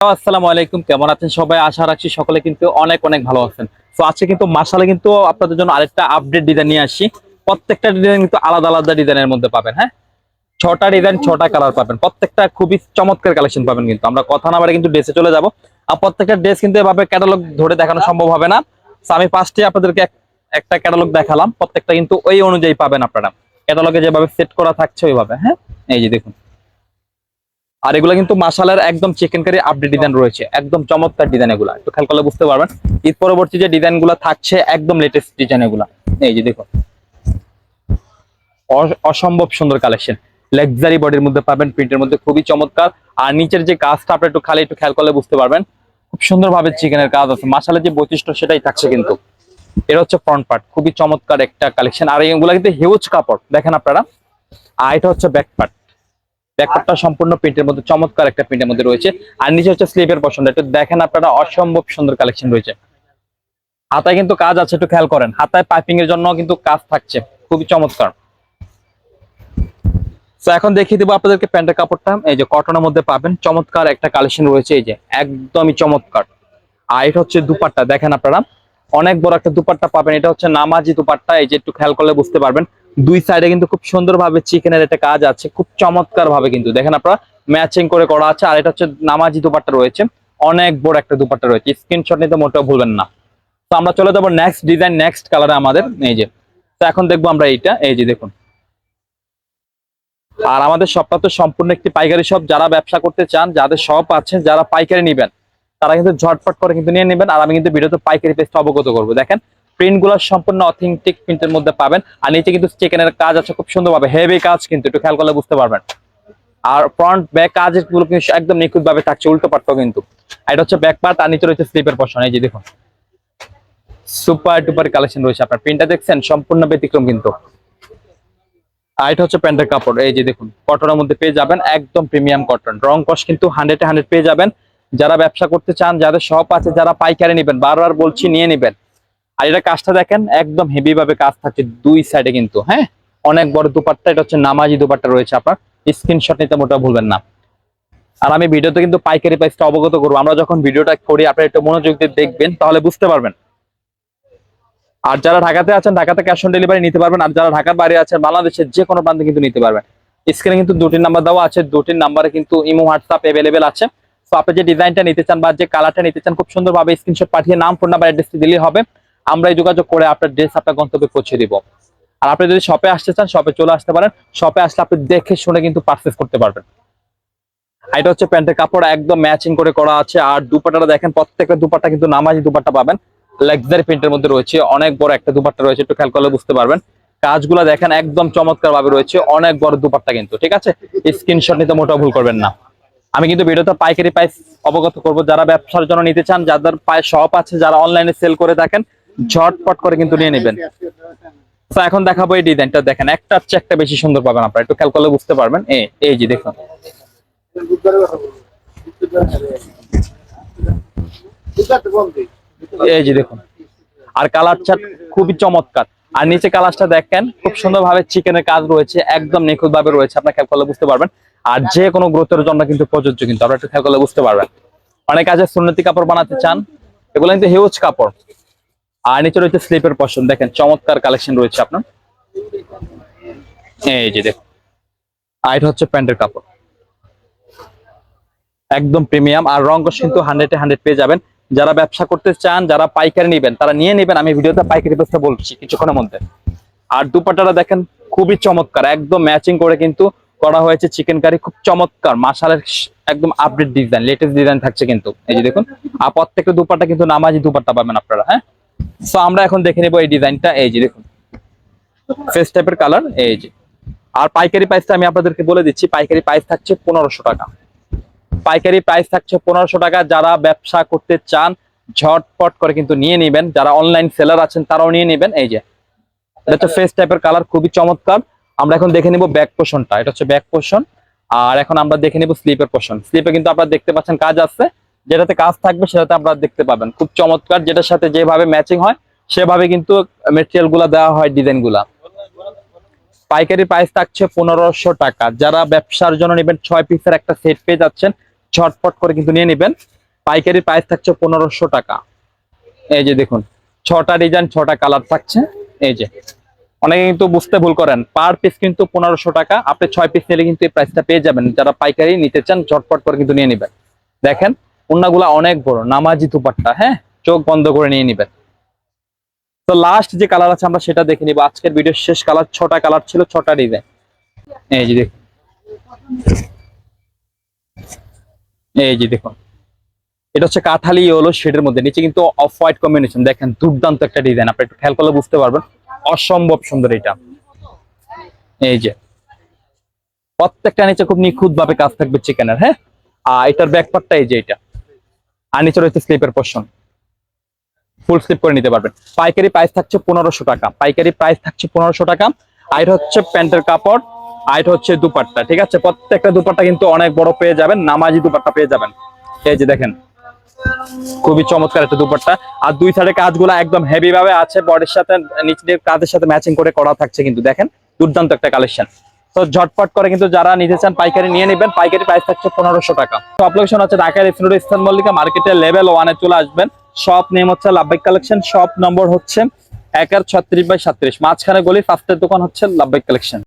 আসসালামু আলাইকুম, কেমন আছেন সবাই? আশা রাখছি সকলে কিন্তু অনেক অনেক ভালো আছেন। তো আজকে কিন্তু মাসালে কিন্তু আপনাদের জন্য আরেকটা আপডেট ডিজাইন নিয়ে আসি প্রত্যেকটা ডিজাইন কিন্তু আলাদা আলাদা ডিজাইনের মধ্যে পাবেন হ্যাঁ? ছটা ডিজাইন ছটা কালার পাবেন। প্রত্যেকটা খুবই চমৎকার কালেকশন পাবেন কিন্তু। আমরা কথা না বারে কিন্তু ড্রেসে চলে যাব। আর প্রত্যেকটা ড্রেস কিন্তু এভাবে ক্যাটালগ ধরে দেখানো সম্ভব হবে না। আমি ফার্স্টে আপনাদেরকে একটা ক্যাটালগ দেখালাম। প্রত্যেকটা কিন্তু ওই অনুযায়ী পাবেন আপনারা। ক্যাটালগে যেভাবে সেট করা থাকছে ওইভাবে হ্যাঁ? এই যে দেখুন। আর এগুলো কিন্তু মাসালার একদম চিকেন কারি আপডেট ডিজাইন রয়েছে। একদম চমৎকার ডিজাইন এগুলা। একটু খেয়াল করলে বুঝতে পারবেন। ঈদ পরবর্তী যে ডিজাইনগুলো থাকছে, একদম লেটেস্ট ডিজাইন এগুলা। এই যে দেখুন। অ- অসম্ভব সুন্দর কালেকশন লাক্সারি বডির মধ্যে পাবেন প্রিন্টের মধ্যে খুবই চমৎকার। আর নিচের যে কাজটা আপনি একটু খালি একটু খেয়াল করলে বুঝতে পারবেন। খুব সুন্দরভাবে চিকেনের কাজ আছে। মাসালার যে বৈশিষ্ট্য সেটাই থাকছে কিন্তু। এটা হচ্ছে ফ্রন্ট পার্ট খুবই চমৎকার একটা কালেকশন আর এইগুলা কিন্তু হিউজ কাপড়। দেখেন আপনারা। আর এটা হচ্ছে ব্যাক পার্ট ব্যাকপার্টটা সম্পূর্ণ প্রিন্টের মধ্যে, চমৎকার একটা প্রিন্টের মধ্যে রয়েছে। আর নিচে হচ্ছে স্লিপের পছন্দ একটু দেখেন আপনারা, অসম্ভব সুন্দর কালেকশন রয়েছে। হাতায় কিন্তু কাজ আছে, একটু খেয়াল করেন। হাতায় পাইপিং এর জন্য কিন্তু কাজ থাকছে। খুবই চমৎকার। তো এখন দেখিয়ে দেবো আপনাদেরকে প্যান্টের কাপড়টা। এই যে কটনের মধ্যে পাবেন, চমৎকার একটা কালেকশন রয়েছে। এই যে, একদমই চমৎকার। আর এটা হচ্ছে দুপাট্টা। দেখেন আপনারা অনেক বড় একটা দুপাট্টা পাবেন। এটা হচ্ছে নামাজি দুপাট্টা, এই যে একটু খেয়াল করলে বুঝতে পারবেন। দুই সাইডে কিন্তু খুব সুন্দরভাবে চিকেনের একটা কাজ আছে, খুব চমৎকার ভাবে কিন্তু। দেখেন আপনারা ম্যাচিং করে করা আছে, আর এটা হচ্ছে নামাজি দুপাট্টা রয়েছে। অনেক বড় একটা দুপাট্টা রয়েছে। স্ক্রিনশট নিতে মোটেও ভুলবেন না। তো আমরা চলে যাব নেক্সট ডিজাইন নেক্সট কালারে আমাদের। এই যে, তো এখন দেখব আমরা এইটা। এই যে দেখুন। আর আমাদের শপটা তো সম্পূর্ণ একটি পাইকারি শপ যারা ব্যবসা করতে চান, যাদের শপ আছে, যারা পাইকারি নিবেন তারা কিন্তু ঝটপট করে কিন্তু নিয়ে নেবেন। আর আমি কিন্তু ভিডিওতে পাইকারি পেস্ট অবগত করব। দেখেন প্রিন্টগুলো সম্পূর্ণ অথেন্টিক প্রিন্টের মধ্যে পাবেন। আর নিচে কিন্তু চিকেনের কাজ আছে, খুব সুন্দরভাবে হেভি কাজ কিন্তু, একটু খেয়াল করলে বুঝতে পারবেন। আর ফ্রন্ট ব্যাক কাজগুলো কিন্তু একদম নিখুঁত ভাবে থাকছে, উল্টো পাট্টাও কিন্তু। এটা হচ্ছে ব্যাক পার্ট আর নিচে রয়েছে স্লিপের পশন এই যে দেখুন। সুপার টুপার কালেকশন রয়েছে আপনার। প্রিন্টটা দেখছেন? সম্পূর্ণ ব্যতিক্রম কিন্তু। আর এটা হচ্ছে প্যান্টের কাপড়, এই যে দেখুন। কটনের মধ্যে পেয়ে যাবেন, একদম প্রিমিয়াম কটন রং কস কিন্তু হান্ড্রেড হান্ড্রেড পেয়ে যাবেন। যারা ব্যবসা করতে চান, যাদের শপ আছে, যারা পাইকারি নেবেন, বারবার বলছি নিয়ে নেবেন। আর এটা কাজটা দেখেন, একদম হেভি ভাবে কাজ থাকছে দুই সাইডে কিন্তু হ্যাঁ? অনেক বড় দুপাট্টা, এটা হচ্ছে নামাজি দুপাট্টা রয়েছে আপনার। স্ক্রিনশট নিতে মোটা ভুলবেন না। আর আমি ভিডিওতে কিন্তু পাইকারি প্রাইসটা অবগত করব। আমরা যখন ভিডিওটা করি, আপনারা একটু মনোযোগ দিয়ে দেখবেন, তাহলে বুঝতে পারবেন। আর যারা ঢাকাতে আছেন, ঢাকাতে ক্যাশ অন ডেলিভারি নিতে পারবেন। আর যারা ঢাকার বাইরে আছেন, বাংলাদেশের যে কোনো প্রান্তে কিন্তু নিতে পারবেন। স্ক্রিনে কিন্তু দুটির নাম্বার দেওয়া আছে। দুটির নাম্বারে কিন্তু ইমো হোয়াটসঅ্যাপ অ্যাভেলেবেল আছে। তো আপনি যে ডিজাইনটা নিতে চান বা যে কালারটা নিতে চান, খুব সুন্দরভাবে স্ক্রিনশট পাঠিয়ে নাম ফোন নাম্বার অ্যাড্রেস দিলেই হবে। আমরা এই যোগাযোগ করে আপনার ড্রেস আপনার গন্তব্যে পৌঁছে দিব। আর আপনি যদি শপে আসতে চান শপে চলে আসতে পারেন। শপে আসলে আপনি দেখে শুনে কিন্তু পারচেস করতে পারবেন। এটা হচ্ছে প্যান্টের কাপড়, একদম ম্যাচিং করে করা আছে। আর দুপাট্টাটা দেখেন, প্রত্যেকটা দুপাট্টা কিন্তু নামাজি দুপাট্টা পাবেন। লাক্সারি প্রিন্টের মধ্যে রয়েছে। অনেক বড় একটা দুপাট্টা রয়েছে, একটু খেয়াল করলে বুঝতে পারবেন। কাজগুলো দেখেন, একদম চমৎকার ভাবে রয়েছে। অনেক বড় দুপাট্টা কিন্তু, ঠিক আছে? স্ক্রিনশট নিতে মোটেও ভুল করবেন না। আমি কিন্তু ভিডিওতে পাইকারি প্রাইস অবগত করব। যারা ব্যবসার জন্য নিতে চান, যাদের পায়ে শপ আছে, যারা অনলাইনে সেল করে থাকেন, ঝটপট করে কিন্তু নিয়ে নেবেন। তো এখন দেখাবো এই ডিজাইনটা দেখেন, একটা হচ্ছে একটা বেশি সুন্দর পাবেন আপনারা। একটু খেয়াল করলে বুঝতে পারবেন। এই এই যে দেখুন। এই যে দেখুন। আর কালার চার্ট খুবই চমৎকার। আর নিচে কালারটা দেখেন, খুব সুন্দর ভাবে চিকেনের কাজ রয়েছে, একদম নিখুঁত ভাবে রয়েছে। আপনার খেয়াল করলে বুঝতে পারবেন। আর যে কোনো গ্রোথের জন্য কিন্তু প্রযোজ্য কিন্তু, আপনারা একটু খেয়াল করলে বুঝতে পারবেন। অনেক কাজে সুন্নতি কাপড় বানাতে চান, এগুলো কিন্তু হিউজ কাপড়। আর নিচে রয়েছে স্লিপের পশন দেখেন চমৎকার কালেকশন রয়েছে আপনার। এই যে দেখুন, আর এটা হচ্ছে প্যান্টের কাপড়। একদম প্রিমিয়াম আর রং কিন্তু হান্ড্রেডে হান্ড্রেড পেয়ে যাবেন। যারা ব্যবসা করতে চান, যারা পাইকারি নেবেন, তারা নিয়ে নেবেন, আমি ভিডিওতে পাইকারি ব্যবস্থা বলছি কিছুক্ষণের মধ্যে। আর দুপাট্টাটা দেখেন, খুবই চমৎকার, একদম ম্যাচিং করে কিন্তু করা হয়েছে চিকেন কারি খুব চমৎকার মাসালের একদম আপডেট ডিজাইন লেটেস্ট ডিজাইন থাকছে কিন্তু। এই যে দেখুন, আর প্রত্যেকটা দুপাট্টা কিন্তু নামাজি দুপাট্টা পাবেন আপনারা হ্যাঁ? সো আমরা এখন দেখে নেব এই ডিজাইনটা এই যে দেখুন। ফেস টাইপের কালার এই যে। আর পাইকারি প্রাইসটা আমি আপনাদেরকে বলে দিচ্ছি, পাইকারি প্রাইস থাকছে পনেরোশো টাকা। পাইকারি প্রাইস থাকছে পনেরোশো টাকা, যারা ব্যবসা করতে চান, ঝটপট করে কিন্তু নিয়ে নেবেন। যারা অনলাইন সেলার আছেন, তারাও নিয়ে নেবেন, এই যে। এটা ফেস টাইপের কালার খুবই চমৎকার। আমরা এখন দেখে নিব ব্যাক পোষণটা এটা হচ্ছে ব্যাক পোষণ আর এখন আমরা দেখে নিব স্লিপের পোষণ স্লিপে কিন্তু আপনারা দেখতে পাচ্ছেন কাজ আছে। যেটাতে কাজ থাকবে সেটাতে আপনারা দেখতে পাবেন। খুব চমৎকার যেটার সাথে যেভাবে ম্যাচিং হয়, সেভাবে কিন্তু মেটেরিয়াল দেওয়া হয় ডিজাইনগুলা। পাইকারি প্রাইস থাকছে পনেরোশো টাকা। যারা ব্যবসার জন্য নেবেন ছয় পিসের একটা সেট পেয়ে যাচ্ছেন, ঝটপট করে কিন্তু নিয়ে নেবেন। পাইকারি প্রাইস থাকছে পনেরোশো টাকা। এই যে দেখুন, ছটা ডিজাইন ছটা কালার থাকছে। এই যে। অনেকে কিন্তু বুঝতে ভুল করেন। পার পিস কিন্তু পনেরোশো টাকা, আপনি ছয় পিস নিলে কিন্তু এই প্রাইসটা পেয়ে যাবেন। যারা পাইকারি নিতে চান, ঝটপট করে কিন্তু নিয়ে নেবেন। দেখেন উন্নাগুলা অনেক বড়, নামাজি দুপাট্টা হ্যাঁ? চোখ বন্ধ করে নিয়ে নেবেন। তো লাস্ট যে কালার আছে, আমরা সেটা দেখে নিব। আজকের ভিডিওর শেষ কালার ছটা কালার ছিল, ছটা ডিজাইন এই যে দেখুন। এই যে দেখুন। এটা হচ্ছে কাঠালি হলো শেডের মধ্যে, নিচে কিন্তু অফ হোয়াইট কম্বিনেশন দেখেন, দুর্দান্ত একটা ডিজাইন আপনি একটু খেয়াল করলে বুঝতে পারবেন। অসম্ভব সুন্দর এটা। এই যে। প্রত্যেকটা নিচে খুব নিখুঁত ভাবে কাজ থাকবে চিকেনের হ্যাঁ? আর এটার ব্যাকপার্টটা এই যে এটা। আর নিচে রয়েছে স্লিপের পোর্শন ফুল স্লিপ করে নিতে পারবেন। পাইকারি প্রাইস থাকছে পনেরোশো টাকা। পাইকারি প্রাইস থাকছে পনেরোশো টাকা। আর এটা হচ্ছে প্যান্টের কাপড়। আর এটা হচ্ছে দুপাট্টা, ঠিক আছে? প্রত্যেকটা দুপাট্টা কিন্তু অনেক বড় পেয়ে যাবেন। নামাজি দুপাট্টা পেয়ে যাবেন। এই যে দেখেন। খুবই চমৎকার একটা দুপাট্টা। আর দুই সাইডে কাজগুলো একদম হেভি ভাবে আছে বডির সাথে নিচে কাজের সাথে ম্যাচিং করে করা থাকছে কিন্তু, দেখেন, দুর্দান্ত একটা কালেকশন তো ঝটপট করে কিন্তু যারা নিতে চান, পাইকারি নিয়ে নেবেন, পাইকারি প্রাইস থাকছে পনেরোশো টাকা। সব লোকেশন হচ্ছে ঢাকার ইসনুর ইস্তান মল্লিকা মার্কেটের লেভেল ওয়ানে চলে আসবেন। শপ নেম হচ্ছে লাভবাইক কালেকশন শপ নম্বর হচ্ছে এক আর ছত্রিশ বাই সাত্রিশ। মাঝখানে গলি ফার্স্টের দোকান হচ্ছে লাভবাইক কালেকশন